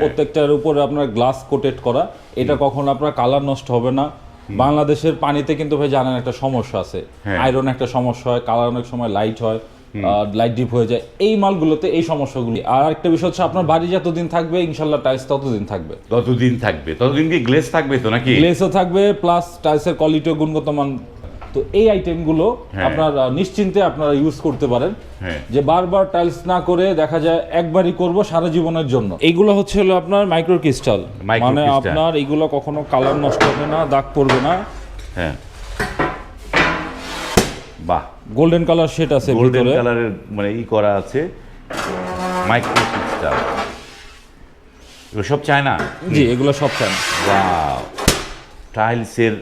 প্রত্যেকটার উপরে আপনার গ্লাস কোটেড করা। এটা কখনো আপনার কালার নষ্ট হবে না। বাংলাদেশের পানিতে কিন্তু ভাই জানেন একটা সমস্যা আছে। হ্যাঁ। আয়রন একটা সমস্যা হয় কালার অনেক সময় লাইট হয় লাইট ডিপ হয়ে যায়। এই মালগুলোতে এই সমস্যাগুলি। আর একটা বিষয় হচ্ছে আপনার বাড়ি যতদিন থাকবে ইনশাল্লাহ টাইলস ততদিন থাকবে। ততদিন থাকবে। ততদিন কি গ্লেস থাকবে তো নাকি? গ্লেসও থাকবে প্লাস টাইলসের কোয়ালিটিও গুণগত মান তো এই আইটেমগুলো হ্যাঁ। আপনার নিশ্চিন্তে আপনারা ইউজ করতে পারেন। হ্যাঁ। যে বারবার টাইলস না করে দেখা যায় একবারই করব সারা জীবনের জন্য। এইগুলো হচ্ছে হলো আপনার মাইক্রো ক্রিস্টাল মানে আপনার এইগুলো কখনো কালার নষ্ট হবে না দাগ পড়বে না। হ্যাঁ। বাহ। গোল্ডেন কালার শেড আছে গোল্ডেন কালারের মানে ই করা আছে। মাইক্রো ক্রিস্টাল এগুলো সব চায় না জি এগুলো সব চান ওয়াও টাইলসের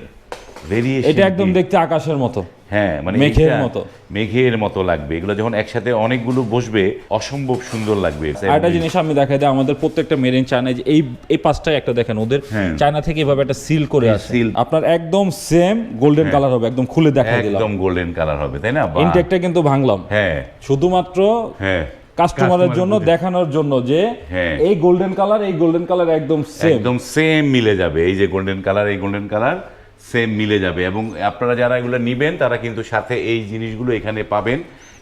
ভেরিয়েশন এটা একদম দেখতে আকাশের মতো। হ্যাঁ মানে মেঘের মতো। মেঘের মতো লাগবে। এগুলো যখন একসাথে অনেকগুলো বসবে অসম্ভব সুন্দর লাগবে। একটা জিনিস আমি আমাদের প্রত্যেকটা যে এই এই পাঁচটাই একটা দেখেন ওদের হ্যাঁ। চায়না থেকে এভাবে একটা সিল করে আসে। আপনার একদম সেম গোল্ডেন কালার হবে একদম খুলে দেখা দিলাম। একদম গোল্ডেন কালার হবে তাই না। ইনটেকটা কিন্তু ভাঙলাম। হ্যাঁ। শুধুমাত্র হ্যাঁ। কাস্টমারের জন্য দেখানোর জন্য যে হ্যাঁ। এই গোল্ডেন কালার এই গোল্ডেন কালার একদম সেম একদম সেম মিলে যাবে। এই যে গোল্ডেন কালার এই গোল্ডেন কালার সেম মিলে যাবে। এবং আপনারা যারা এগুলো নিবেন তারা কিন্তু সাথে এই জিনিসগুলো এখানে পাবেন।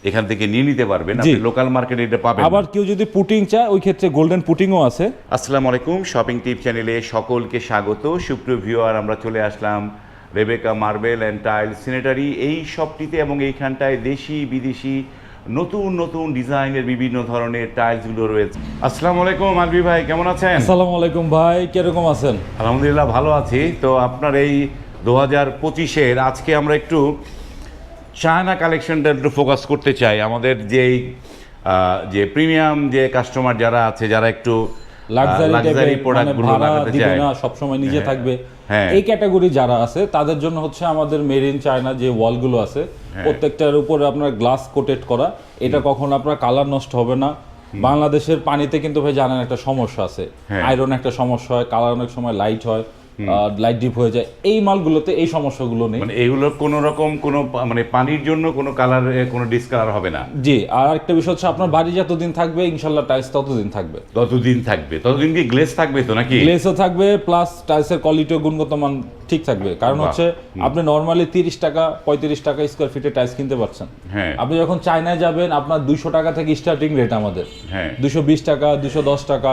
এখান থেকে নিয়ে নিতে পারবেন। আপনি লোকাল মার্কেটে এটা পাবেন। আবার কেউ যদি পুটিং চায় ওই ক্ষেত্রে গোল্ডেন পুটিংও আছে। আসসালামু আলাইকুম শপিং টিপ চ্যানেলে সকলকে স্বাগত। সুপ্রিয় ভিউয়ার আমরা চলে আসলাম Rebecca marble and tile sanitary এই শপটিতে এবং এইখানটায় দেশি বিদেশি নতুন নতুন ডিজাইনের বিভিন্ন ধরনের টাইলসগুলো রয়েছে। আসসালামু আলাইকুম আলবি ভাই কেমন আছেন? আসসালামু আলাইকুম ভাই কীরকম আছেন? আলহামদুলিল্লাহ ভালো আছি। তো আপনার এই দু হাজার পঁচিশের আজকে আমরা একটু চায়না কালেকশনটা একটু ফোকাস করতে চাই। আমাদের যেই যে প্রিমিয়াম যে কাস্টমার যারা আছে যারা একটু লাক্সারি মানে প্রোডাক্টগুলো লাগাতে চায়। না সবসময় নিজে থাকবে। হ্যাঁ। এই ক্যাটাগরি যারা আছে তাদের জন্য হচ্ছে আমাদের মেড ইন চায়না যে ওয়ালগুলো আছে হ্যাঁ। প্রত্যেকটার উপরে আপনার গ্লাস কোটেড করা এটা কখনো আপনার কালার নষ্ট হবে না। বাংলাদেশের পানিতে কিন্তু ভাই জানেন একটা সমস্যা আছে। হ্যাঁ। আয়রন একটা সমস্যা হয় কালার অনেক সময় লাইট হয়। লাইট ডিপ হয়ে যায়। এই মালগুলোতে এই সমস্যাগুলো নেই। মানে এগুলো কোনো রকম কোনো মানে পানির জন্য কোনো কালার কোনো ডিসকালার হবে না। জি আর একটা বিষয় হচ্ছে আপনার বাড়ি যতদিন থাকবে ইনশাল্লাহ টাইলস ততদিন থাকবে। ততদিন থাকবে। ততদিন কি গ্লেস থাকবে তো নাকি? গ্লেসও থাকবে প্লাস টাইলসের কোয়ালিটিও গুণগত মান ঠিক থাকবে। কারণ হচ্ছে আপনি নর্মালি তিরিশ টাকা পঁয়ত্রিশ টাকা স্কোয়ার ফিটে টাইলস কিনতে পারছেন। হ্যাঁ। আপনি যখন চায়নায় যাবেন আপনার দুইশো টাকা থেকে স্টার্টিং রেট আমাদের। হ্যাঁ। দুশো বিশ টাকা দুশো দশ টাকা।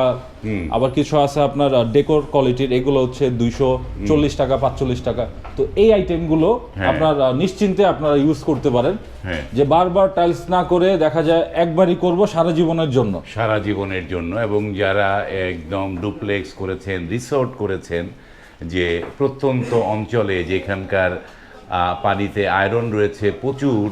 আবার কিছু আছে আপনার ডেকোর কোয়ালিটির এগুলো হচ্ছে দুইশো চল্লিশ টাকা পাঁচচল্লিশ টাকা। তো এই আইটেমগুলো হ্যাঁ। আপনার নিশ্চিন্তে আপনারা ইউজ করতে পারেন। হ্যাঁ। যে বারবার টাইলস না করে দেখা যায় একবারই করব সারা জীবনের জন্য। সারা জীবনের জন্য এবং যারা একদম ডুপ্লেক্স করেছেন রিসোর্ট করেছেন যে প্রত্যন্ত অঞ্চলে যেখানকার পানিতে আয়রন রয়েছে প্রচুর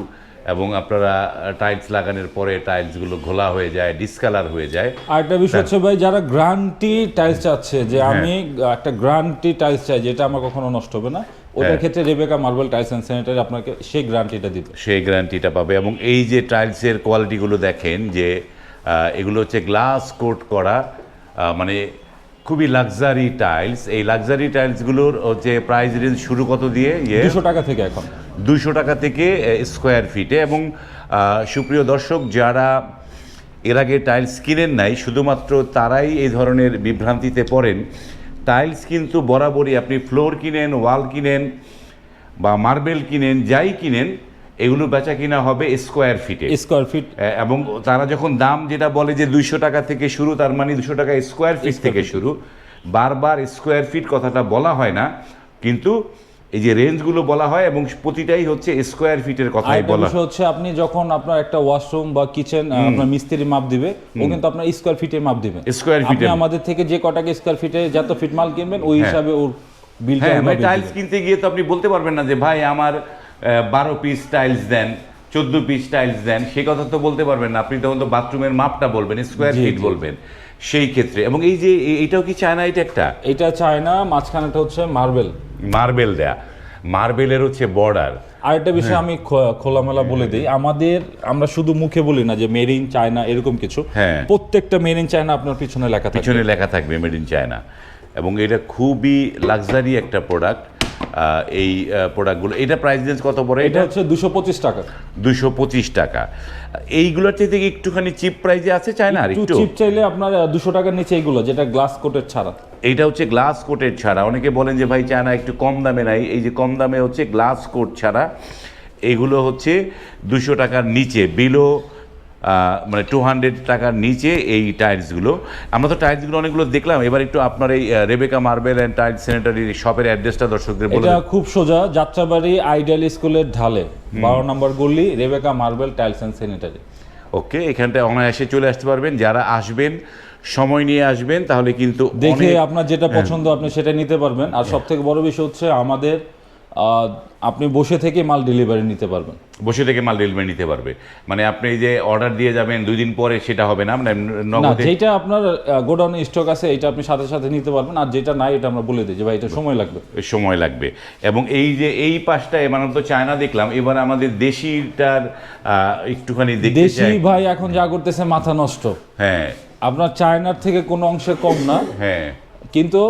এবং আপনারা টাইলস লাগানোর পরে টাইলসগুলো ঘোলা হয়ে যায় ডিসকালার হয়ে যায় আর একটা বিষয় হচ্ছে ভাই যারা গ্রান্টি টাইলস চাচ্ছে যে হ্যাঁ। আমি একটা গ্রান্টি টাইলস চাই যেটা আমার কখনো নষ্ট হবে না ওটার হ্যাঁ। ক্ষেত্রে Rebecca marble tiles and sanitary আপনাকে সেই গ্যারান্টিটা দিবে সেই গ্যারান্টিটা পাবে এবং এই যে টাইলসের কোয়ালিটিগুলো দেখেন যে এগুলো হচ্ছে গ্লাস কোট করা মানে খুবই লাক্সারি টাইলস এই লাক্সারি টাইলসগুলোর হচ্ছে প্রাইস রেঞ্জ শুরু কত দিয়ে? ইয়ে দুশো টাকা থেকে এখন। দুশো টাকা থেকে স্কোয়ার ফিটে এবং সুপ্রিয় দর্শক যারা এর আগে টাইলস কিনেন নাই শুধুমাত্র তারাই এই ধরনের বিভ্রান্তিতে পড়েন। টাইলস কিন্তু বরাবরই আপনি ফ্লোর কিনেন ওয়াল কিনেন বা মার্বেল কিনেন যাই কিনেন এগুলো বেচা কিনা হবে স্কোয়ার ফিটে স্কোয়ার ফিট এবং তারা যখন দাম যেটা বলে যে দুইশো টাকা থেকে শুরু তার মানে দুশো টাকা স্কোয়ার ফিট থেকে শুরু বারবার স্কোয়ার ফিট কথাটা বলা হয় না কিন্তু এই যে রেঞ্জগুলো বলা হয় এবং প্রতিটাই হচ্ছে স্কোয়ার ফিটের কথাই বলা বিষয় হচ্ছে আপনি যখন আপনার একটা ওয়াশরুম বা কিচেন আপনার মিস্ত্রি মাপ দিবে ও কিন্তু আপনার স্কোয়ার ফিটে মাপ দিবে। স্কোয়ার আপনি আমাদের থেকে যে কটাকে স্কোয়ার ফিটে যত ফিট মাল কিনবেন ওই হিসাবে ওর হ্যাঁ ওভাবে টাইলস কিনতে গিয়ে তো আপনি বলতে পারবেন না যে ভাই আমার বারো পিস টাইলস দেন চোদ্দ পিস টাইলস দেন সে কথা তো বলতে পারবেন না। আপনি তখন তো বাথরুমের মাপটা বলবেন স্কোয়ার ফিট বলবেন। সেই ক্ষেত্রে এবং এই যে এটাও কি চায়না এটা একটা? এটা চায় না মাঝখানেটা হচ্ছে মার্বেল। মার্বেল দেয়া। মার্বেলের হচ্ছে বর্ডার আরেকটা বিষয় আমি খো- খোলামেলা বলে দিই। আমাদের আমরা শুধু মুখে বলি না যে মেড ইন চায়না এরকম কিছু। হ্যাঁ। প্রত্যেকটা মেড ইন চায়না আপনার পিছনে লেখা পিছনে লেখা থাকবে মেড ইন চায়না এবং এটা খুবই লাক্সারি একটা প্রোডাক্ট এই প্রোডাক্টগুলো এটা প্রাইস রেঞ্জ কত পড়ে এটা হচ্ছে দুশো পঁচিশ টাকা। দুশো পঁচিশ টাকা। এইগুলোর থেকে একটুখানি চিপ প্রাইজে আছে চায় না একটু? চিপ চাইলে আপনার দুশো টাকার নিচে এইগুলো যেটা গ্লাস কোটের ছাড়া। এইটা হচ্ছে গ্লাস কোটের ছাড়া। অনেকে বলেন যে ভাই চায়না একটু কম দামে নাই। এই যে কম দামে হচ্ছে গ্লাস কোট ছাড়া। এগুলো হচ্ছে দুশো টাকার নিচে বিলো মানে টু হান্ড্রেড টাকার নিচে এই টাইলসগুলো আমরা তো টাইলসগুলো অনেকগুলো দেখলাম। এবার একটু আপনার এই Rebecca marble and tiles sanitary শপের অ্যাড্রেসটা দর্শকদের বলে এটা খুব সোজা যাত্রাবাড়ি আইডিয়াল স্কুলের ঢালে। বারো নম্বর গলি Rebecca marble tiles and sanitary okay এখানটায় অনায়াসে চলে আসতে পারবেন। যারা আসবেন সময় নিয়ে আসবেন তাহলে কিন্তু দেখে আপনার যেটা পছন্দ আপনি সেটা নিতে পারবেন। আর সব থেকে বড় বিষয় হচ্ছে আমাদের আপনি বসে থেকে মাল ডেলিভারি নিতে পারবেন। বসে থেকে মাল ডেলিভারি নিতে পারবে। মানে আপনি এই যে অর্ডার দিয়ে যাবেন দুই দিন পরে সেটা হবে না? মানে না যেটা আপনার গোডাউনে স্টক আছে এটা আপনি সাথে সাথে নিতে পারবেন। আর যেটা নাই এটা আমরা বলে দিই যে ভাই এটা সময় লাগবে। সময় লাগবে। এবং এই যে এই পাশটা এবার তো চায়না দেখলাম এবার আমাদের দেশিটার একটুখানি দেশি ভাই এখন যা করতেছে মাথা নষ্ট। হ্যাঁ। আপনার চায়নার থেকে কোনো অংশে কম না। হ্যাঁ। কিন্তু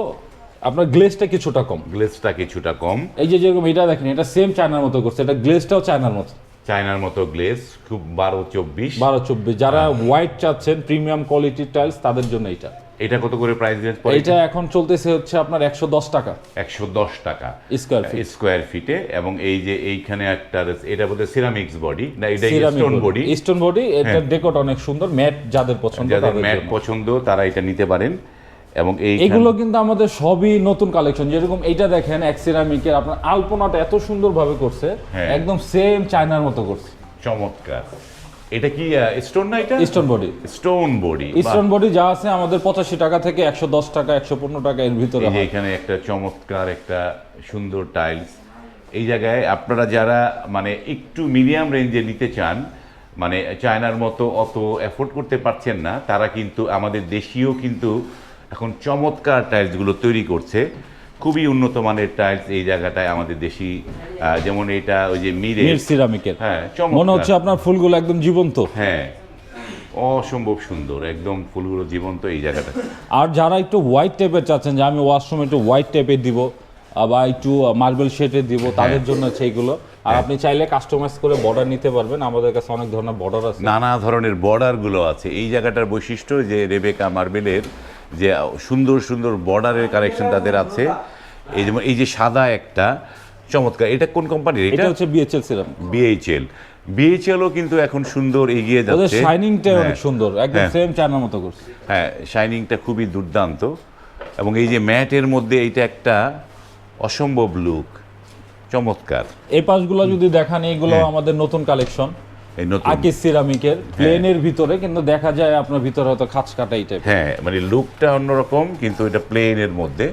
আপনার গ্লেজটা কিছুটা কম। গ্লেসটা কিছুটা কম। এই যে যেরকম এটা দেখেন এটা সেম চায়নার মতো করছে এটা গ্লেজটাও চায়নার মতো। চায়নার মতো গ্লেস খুব বারো চব্বিশ। বারো চব্বিশ। যারা হোয়াইট চাচ্ছেন প্রিমিয়াম কোয়ালিটির টাইলস তাদের জন্য এটা এটা কত করে প্রাইস রেঞ্জ পড়ে? এটা এখন চলতেছে হচ্ছে আপনার একশো দশ টাকা। একশো দশ টাকা। স্কোয়ার ফিট স্কোয়ার ফিটে এবং এই যে এইখানে একটা এটা বলতে সিরামিক্স বডি না এটা স্টোন বডি স্টোন বডি এটা ডেকোট অনেক সুন্দর ম্যাট যাদের পছন্দ যাদের ম্যাট পছন্দ তারা এটা নিতে পারেন। এবং এই এগুলো কিন্তু আমাদের সবই নতুন কালেকশন যেরকম এইটা দেখেন এক সিরামিকের আপনার আলপনাটা এত সুন্দরভাবে করছে হ্যাঁ। একদম সেম চায়নার মতো করছে। চমৎকার। এটা কি স্টোন না এটা? Stone body stone body stone body যা আছে আমাদের পঁচাশি টাকা থেকে একশো দশ টাকা একশো পনেরো টাকা এর ভিতরে। এখানে একটা চমৎকার একটা সুন্দর টাইলস এই জায়গায় আপনারা যারা মানে একটু মিডিয়াম রেঞ্জে নিতে চান মানে চায়নার মতো অত এফোর্ড করতে পারছেন না তারা কিন্তু আমাদের দেশীয় কিন্তু এখন চমৎকার টাইলসগুলো তৈরি করছে। খুবই উন্নত মানের টাইলস এই জায়গাটায় আমাদের দেশি যেমন এটা ওই যে মিরে সিরামিকের। হ্যাঁ মনে হচ্ছে আপনার ফুলগুলো একদম জীবন্ত। হ্যাঁ অসম্ভব সুন্দর একদম ফুলগুলো জীবন্ত এই জায়গাটা। আর যারা একটু হোয়াইট টাইপের চাচ্ছেন যে আমি ওয়াশরুমে একটু হোয়াইট টাইপের দিব বা একটু মার্বেল শেডের দিব হ্যাঁ। তাদের জন্য এইগুলো আর আপনি চাইলে কাস্টমাইজ করে বর্ডার নিতে পারবেন। আমাদের কাছে অনেক ধরনের বর্ডার আছে। নানা ধরনের বর্ডারগুলো আছে। এই জায়গাটার বৈশিষ্ট্য যে রেবেকা মার্বেলের যে সুন্দর সুন্দর বর্ডারের কালেকশন তাদের আছে। এই যেমন এই যে সাদা একটা চমৎকার। এটা কোন কোম্পানির এটা হচ্ছে বিএচএল সিরাম বিএইচএল বিএইচএলও কিন্তু এখন সুন্দর এগিয়ে ওদের যাচ্ছে। শাইনিংটা হ্যাঁ, অনেক সুন্দর। একদম হ্যাঁ। সেম চায়নার মতো করছে। হ্যাঁ শাইনিংটা খুবই দুর্দান্ত। এবং এই যে ম্যাটের মধ্যে এইটা একটা অসম্ভব লুক চমৎকার। এই পাশগুলো যদি দেখান এইগুলো হ্যাঁ। আমাদের নতুন কালেকশন এই সিরামিকের প্লেনের ভিতরে কিন্তু দেখা যায় আপনার ভিতরে হয়তো খাঁচ কাটা এই টাইপ হ্যাঁ মানে লুকটা অন্যরকম কিন্তু এটা প্লেনের মধ্যে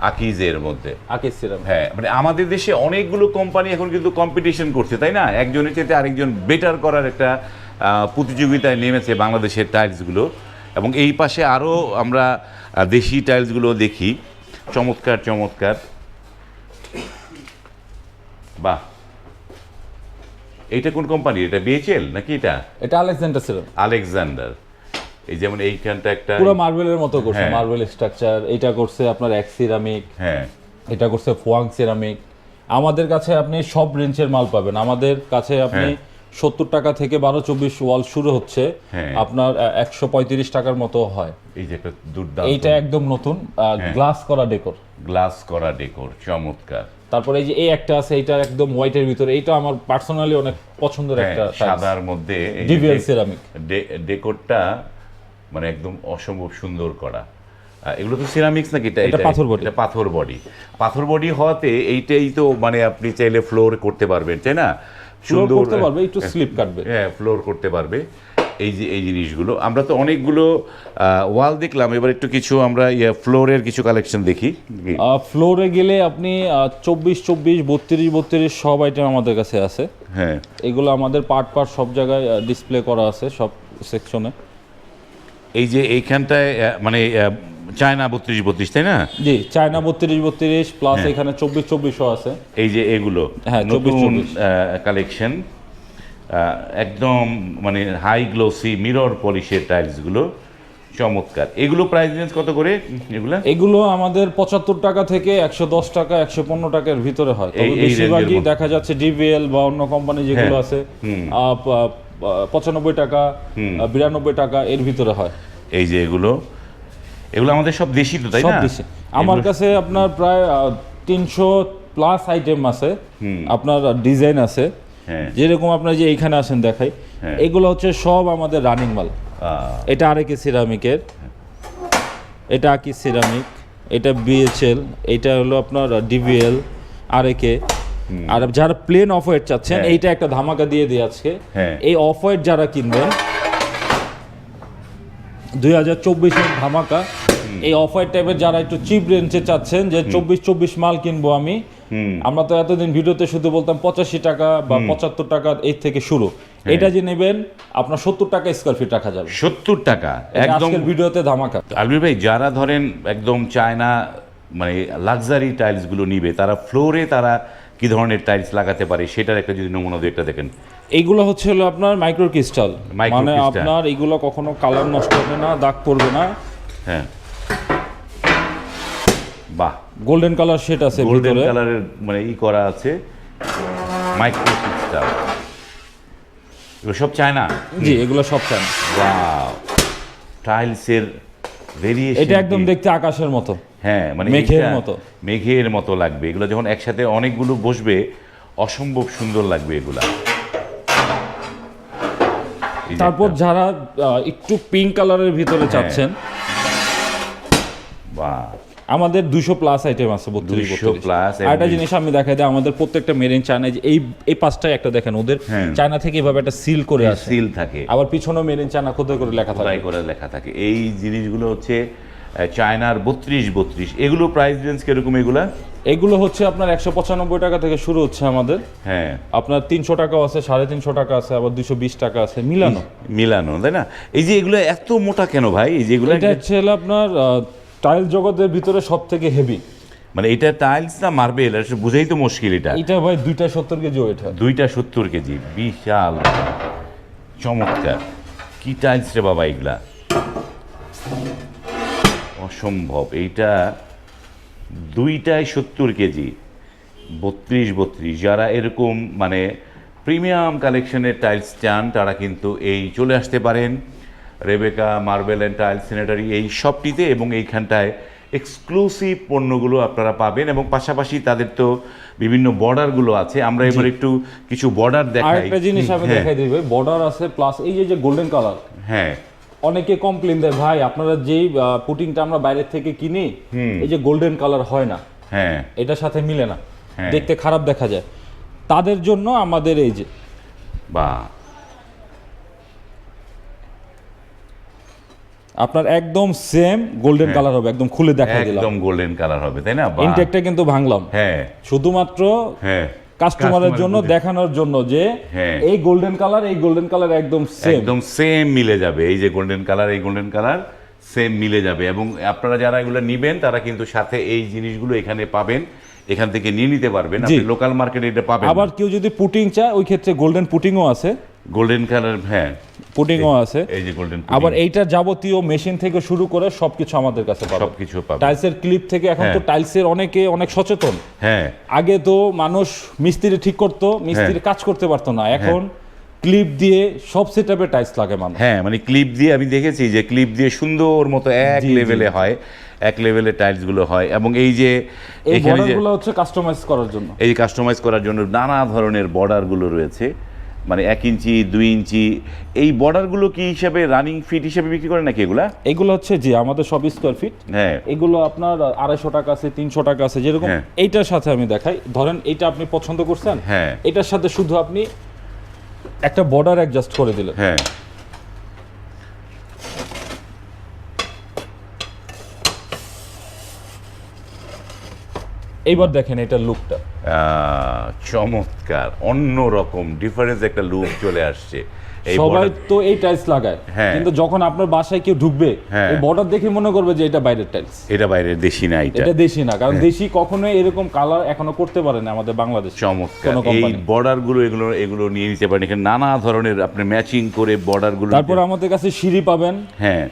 আকিজের মধ্যে। আকিস সিরামিক হ্যাঁ মানে আমাদের দেশে অনেকগুলো কোম্পানি এখন কিন্তু কম্পিটিশন করছে তাই না? একজনের চাইতে আরেকজন বেটার করার একটা প্রতিযোগিতায় নেমেছে বাংলাদেশের টাইলসগুলো এবং এই পাশে আরও আমরা দেশি টাইলসগুলো দেখি। চমৎকার চমৎকার। বাহ! এইটা কোন কোম্পানি এটা বিএচএল নাকি এটা? এটা আলেকজান্ডার সিরাম আলেকজান্ডার এই যেমন এইখানটা একটা পুরো মার্বেলের মতো করছে হ্যাঁ। মার্বেল স্ট্রাকচার এটা করছে আপনার এক সিরামিক হ্যাঁ। এটা করছে ফোয়াং সিরামিক আমাদের কাছে আপনি সব রেঞ্জের মাল পাবেন। আমাদের কাছে আপনি সত্তর টাকা থেকে বারো চব্বিশ ওয়াল শুরু হচ্ছে। হ্যাঁ। আপনার একশো পঁয়ত্রিশ টাকার মতো হয়। এই যে একটা এইটা একদম নতুন হ্যাঁ। গ্লাস করা ডেকোর গ্লাস করা ডেকোর চমৎকার। তারপরে এই যে এই একটা আছে এটা একদম হোয়াইটের ভিতরে এইটা আমার পার্সোনালি অনেক পছন্দের হ্যাঁ, একটা সাদার মধ্যে ডিভিএল সিরামিক ডেকোরটা মানে একদম অসম্ভব সুন্দর করা। এগুলো তো সিরামিক্স নাকি? এটা এটা পাথর বডি এটা পাথর বডি পাথর বডি হওয়াতে এইটাই তো মানে আপনি চাইলে ফ্লোর করতে পারবেন তাই না? সুন্দর করতে পারবে একটু স্লিপ কাটবে। হ্যাঁ ফ্লোর করতে পারবে। এই যে এই জিনিসগুলো আমরা তো অনেকগুলো ওয়াল দেখলাম এবার একটু কিছু আমরা ইয়ে ফ্লোরের কিছু কালেকশন দেখি। ফ্লোরে গেলে আপনি চব্বিশ চব্বিশ বত্রিশ বত্রিশ সব আইটেম আমাদের কাছে আছে। হ্যাঁ। এগুলো আমাদের পার্ট পার্ট সব জায়গায় ডিসপ্লে করা আছে সব সেকশনে এই যে এইখানটায় মানে চায়না বত্রিশ বত্রিশ তাই না? জি চায়না বত্রিশ বত্রিশ প্লাস হ্যাঁ। এখানে চব্বিশ চব্বিশও আছে। এই যে এগুলো হ্যাঁ, নতুন 24 কালেকশন একদম মানে হাই গ্লোসি মিরর পলিশের টাইলসগুলো চমৎকার। এগুলো প্রাইস রেঞ্জ কত করে এগুলা? এগুলো আমাদের পঁচাত্তর টাকা থেকে একশো দশ টাকা একশো পনেরো টাকার ভিতরে হয়। বেশিরভাগই দেখা যাচ্ছে ডিভিএল বা অন্য কোম্পানি যেগুলো হ্যাঁ, আছে পঁচানব্বই টাকা বিরানব্বই টাকা এর ভিতরে হয়। এই যে এগুলো এগুলো আমাদের সব দেশি তো তাই না? আমার কাছে আপনার প্রায় তিনশো প্লাস আইটেম আছে। আপনার ডিজাইন আছে। যেরকম আপনার যে এইখানে আসেন দেখাই হ্যাঁ। এগুলো হচ্ছে সব আমাদের রানিং মাল এটা আরেকে সিরামিকের এটা আকি সিরামিক এটা বিএচএল এটা হলো আপনার ডিভিএল আরেকে। আর যারা প্লেন অফ হোয়াইট চাচ্ছেন হ্যাঁ। এইটা একটা ধামাকা দিয়ে দিই আজকে। হ্যাঁ। এই অফ হোয়াইট যারা কিনবেন দুই হাজার চব্বিশের ধামাকা। এই অফ হোয়াইট টাইপের যারা একটু চিপ রেঞ্জে চাচ্ছেন যে চব্বিশ চব্বিশ মাল কিনবো আমি আমরা তো এতদিন ভিডিওতে শুধু বলতাম পঁচাশি টাকা বা পঁচাত্তর টাকা এই থেকে শুরু। হ্যাঁ। এটা যে নেবেন আপনার সত্তর টাকা স্কোয়ার ফিট রাখা যাবে। সত্তর টাকা একদম ভিডিওতে ধামাকা। আলবির ভাই যারা ধরেন একদম চায়না মানে লাক্সারি টাইলসগুলো নিবে তারা ফ্লোরে তারা কি ধরনের টাইলস লাগাতে পারে সেটার একটা যদি নমুনা একটা দেখেন। এইগুলো হচ্ছে হলো আপনার মাইক্রো ক্রিস্টাল মানে আপনার এগুলো কখনো কালার নষ্ট হবে না দাগ পড়বে না। হ্যাঁ। বাহ। গোল্ডেন কালার শেড আছে গোল্ডেন ভিতরে। কালারের মানে ই করা আছে। মাইক্রো ক্রিস্টাল এগুলো সব চায়না জি এগুলো সব চান ওয়াও টাইলসের ভেরিয়েশন এটা একদম দেখতে আকাশের মতো। হ্যাঁ মানে মেঘের মতো। মেঘের মতো লাগবে। এগুলো যখন একসাথে অনেকগুলো বসবে অসম্ভব সুন্দর লাগবে এগুলা। তারপর যারা একটু পিঙ্ক কালারের ভিতরে হ্যাঁ। চাচ্ছেন। বাহ। আমাদের দুশো প্লাস আইটেম আছে বত্রিশ 200 একটা জিনিস আমি দেখাই দিই আমাদের প্রত্যেকটা মেরিন চায়না যে এই এই পাঁচটায় একটা দেখেন ওদের হ্যাঁ। চায়না থেকে এভাবে একটা সিল করে আসে। সিল থাকে। আবার পিছনেও মেরিন চায়না খোদাই করে লেখা থাকে। করে লেখা থাকে। এই জিনিসগুলো হচ্ছে চায়নার বত্রিশ বত্রিশ। এগুলো প্রাইস রেঞ্জ কীরকম এগুলা? এগুলো হচ্ছে আপনার একশো পঁচানব্বই টাকা থেকে শুরু হচ্ছে আমাদের। হ্যাঁ। আপনার তিনশো টাকাও আছে সাড়ে তিনশো টাকা আছে আবার দুশো বিশ টাকা আছে। মিলানো। মিলানো তাই না? এই যে এগুলো এত মোটা কেন ভাই? এই যেগুলো এটা হচ্ছে আপনার টাইল জগতের ভিতরে সব থেকে হেভি মানে এটা টাইলস না মার্বেল বুঝেই তো মুশকিল এটা। এটা ভাই দুইটা সত্তর কেজি ওয়েট হয়। দুইটা সত্তর কেজি। বিশাল। চমৎকার। কি টাইলস রে বাবা এগুলা? অসম্ভব। এইটা দুইটায় সত্তর কেজি। বত্রিশ বত্রিশ। যারা এরকম মানে প্রিমিয়াম কালেকশনের টাইলস চান তারা কিন্তু এই চলে আসতে পারেন। Rebecca marble and tiles sanitary এই সবটিতে এবং এইখানটায় এক্সক্লুসিভ পণ্যগুলো আপনারা পাবেন এবং পাশাপাশি তাদের তো বিভিন্ন বর্ডারগুলো আছে। আমরা এবার একটু কিছু বর্ডার দেখাই। একটা জিনিস আমি হ্যাঁ, দেখাই বর্ডার আছে প্লাস এই যে যে গোল্ডেন কালার হ্যাঁ। অনেকে কমপ্লেন দেয় ভাই আপনারা যেই পুটিংটা আমরা বাইরের থেকে কিনি এই যে গোল্ডেন কালার হয় না। হ্যাঁ। এটার সাথে মিলে না। হ্যাঁ। দেখতে খারাপ দেখা যায়। তাদের জন্য আমাদের এই যে বা আপনার একদম সেম গোল্ডেন কালার হবে একদম খুলে দেখা দিলাম। একদম গোল্ডেন কালার হবে তাই না? ইনটেকটা কিন্তু ভাঙলাম। হ্যাঁ। শুধুমাত্র হ্যাঁ। কাস্টমারের জন্য দেখানোর জন্য যে হ্যাঁ। এই গোল্ডেন কালার এই গোল্ডেন কালার একদম সেম একদম সেম মিলে যাবে। এই যে গোল্ডেন কালার এই গোল্ডেন কালার সেম মিলে যাবে। এবং আপনারা যারা এগুলো নিবেন তারা কিন্তু সাথে এই জিনিসগুলো এখানে পাবেন। এখান থেকে নিয়ে নিতে পারবেন। আপনি লোকাল মার্কেটে এটা পাবেন। আবার কেউ যদি পুটিং চায় ওই ক্ষেত্রে গোল্ডেন পুটিংও আছে। গোল্ডেন কালার হ্যাঁ। পুটিংও আছে। এই যে গোল্ডেন আবার এইটা যাবতীয় মেশিন থেকে শুরু করে সবকিছু আমাদের কাছে পাবেন। সবকিছু পাবেন। টাইলসের ক্লিপ থেকে এখন তো হ্যাঁ। টাইলসের অনেকে অনেক সচেতন। হ্যাঁ। আগে তো মানুষ মিস্ত্রি ঠিক করতো মিস্ত্রি হ্যাঁ। কাজ করতে পারতো না। এখন ক্লিপ দিয়ে সব সেটআপে টাইলস লাগে মানুষ হ্যাঁ মানে ক্লিপ দিয়ে আমি দেখেছি যে ক্লিপ দিয়ে সুন্দর মতো এক। লেভেলে হয় এক লেভেলে টাইলসগুলো হয় এবং এই যে এই এখানে যে হচ্ছে কাস্টমাইজ করার জন্য। এই কাস্টমাইজ করার জন্য নানা ধরনের বর্ডারগুলো রয়েছে। মানে এক ইঞ্চি দুই ইঞ্চি এই বর্ডারগুলো কি হিসাবে রানিং ফিট হিসাবে বিক্রি করে নাকি এগুলা? এগুলো হচ্ছে যে আমাদের সব স্কোয়ার ফিট হ্যাঁ। এগুলো আপনার আড়াইশো টাকা আছে তিনশো টাকা আছে যেরকম হ্যাঁ। এইটার সাথে আমি দেখাই। ধরেন এটা আপনি পছন্দ করছেন হ্যাঁ। এটার সাথে শুধু আপনি একটা বর্ডার অ্যাডজাস্ট করে দিলেন। হ্যাঁ। এইবার দেখেন এটার লুকটা চমৎকার। অন্য রকম ডিফারেন্স একটা লুক চলে আসছে। সবাই তো এই টাইলস লাগায়। হ্যাঁ। কিন্তু যখন আপনার বাসায় কেউ ঢুকবে হ্যাঁ। এই বর্ডার দেখে মনে করবে যে এটা বাইরের টাইলস এটা বাইরের দেশি না এটা। এটা দেশি না কারণ দেশি কখনোই এরকম কালার এখনও করতে পারে না আমাদের বাংলাদেশ। চমৎকার। কোনো এই বর্ডারগুলো এগুলো এগুলো নিয়ে নিতে পারেন। এখানে নানা ধরনের আপনি ম্যাচিং করে বর্ডারগুলো তারপর আমাদের কাছে সিঁড়ি পাবেন। হ্যাঁ।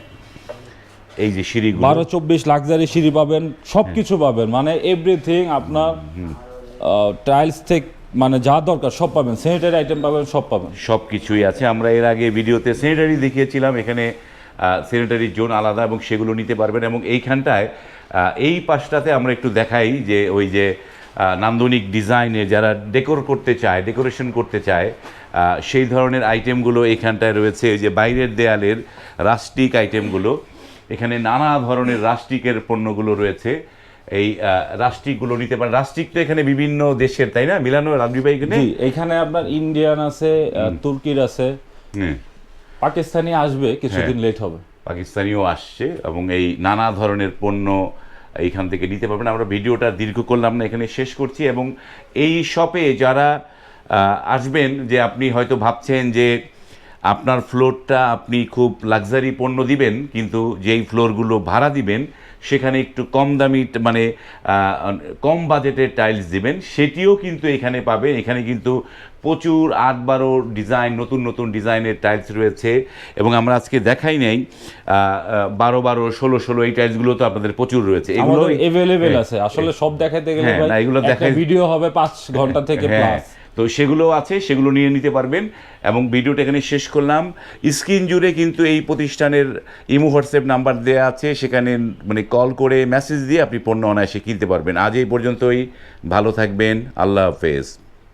এই যে সিঁড়িগুলো। বারো চব্বিশ লাক্সারি সিঁড়ি পাবেন সব কিছু পাবেন মানে এভরিথিং আপনার টাইলস থেকে মানে যা দরকার সব পাবেন স্যানিটারি আইটেম পাবেন সব পাবেন। সব কিছুই আছে। আমরা এর আগে ভিডিওতে স্যানিটারি দেখিয়েছিলাম এখানে স্যানিটারি জোন আলাদা এবং সেগুলো নিতে পারবেন এবং এইখানটায় এই পাশটাতে আমরা একটু দেখাই যে ওই যে নান্দনিক ডিজাইনে যারা ডেকোর করতে চায় ডেকোরেশন করতে চায় সেই ধরনের আইটেমগুলো এইখানটায় রয়েছে। ওই যে বাইরের দেয়ালের রাস্টিক আইটেমগুলো এখানে নানা ধরনের রাস্টিকের পণ্যগুলো রয়েছে। এই আহ, রাস্টিকগুলো নিতে পারেন। রাস্টিক তো এখানে বিভিন্ন দেশের তাই না? মিলানো রাজবি ভাই এখানে এখানে আপনার ইন্ডিয়ান আছে তুর্কির আছে। হুম। পাকিস্তানি আসবে কিছুদিন লেট হবে। পাকিস্তানিও আসছে এবং এই নানা ধরনের পণ্য এইখান থেকে নিতে পারবেন। আমরা ভিডিওটা দীর্ঘ করলাম না এখানে শেষ করছি এবং এই শপে যারা আসবেন যে আপনি হয়তো ভাবছেন যে আপনার ফ্লোরটা আপনি খুব লাক্সারি পণ্য দিবেন কিন্তু যেই ফ্লোরগুলো ভাড়া দিবেন সেখানে একটু কম দামি মানে কম বাজেটের টাইলস দিবেন। সেটিও কিন্তু এখানে পাবেন। এখানে কিন্তু প্রচুর আট বারো ডিজাইন নতুন নতুন ডিজাইনের টাইলস রয়েছে। এবং আমরা আজকে দেখাই নেই বারো বারো ষোলো ষোলো এই টাইলসগুলো তো আপনাদের প্রচুর রয়েছে। এগুলো এভেলেবেল আছে। আসলে সব দেখাতে গেলে হ্যাঁ, এগুলো দেখাই- ভিডিও হবে পাঁচ ঘণ্টা থেকে হ্যাঁ। প্লাস তো সেগুলো আছে, সেগুলো নিয়ে নিতে পারবেন। এবং ভিডিওটা এখানে শেষ করলাম। স্ক্রিন জুড়ে কিন্তু এই প্রতিষ্ঠানের ইমো হোয়াটসঅ্যাপ নাম্বার দেওয়া আছে। সেখানে মানে কল করে মেসেজ দিয়ে আপনি পণ্য অনায়াসে কিনতে পারবেন। আজ এই পর্যন্তই। ভালো থাকবেন। আল্লাহ হাফেজ।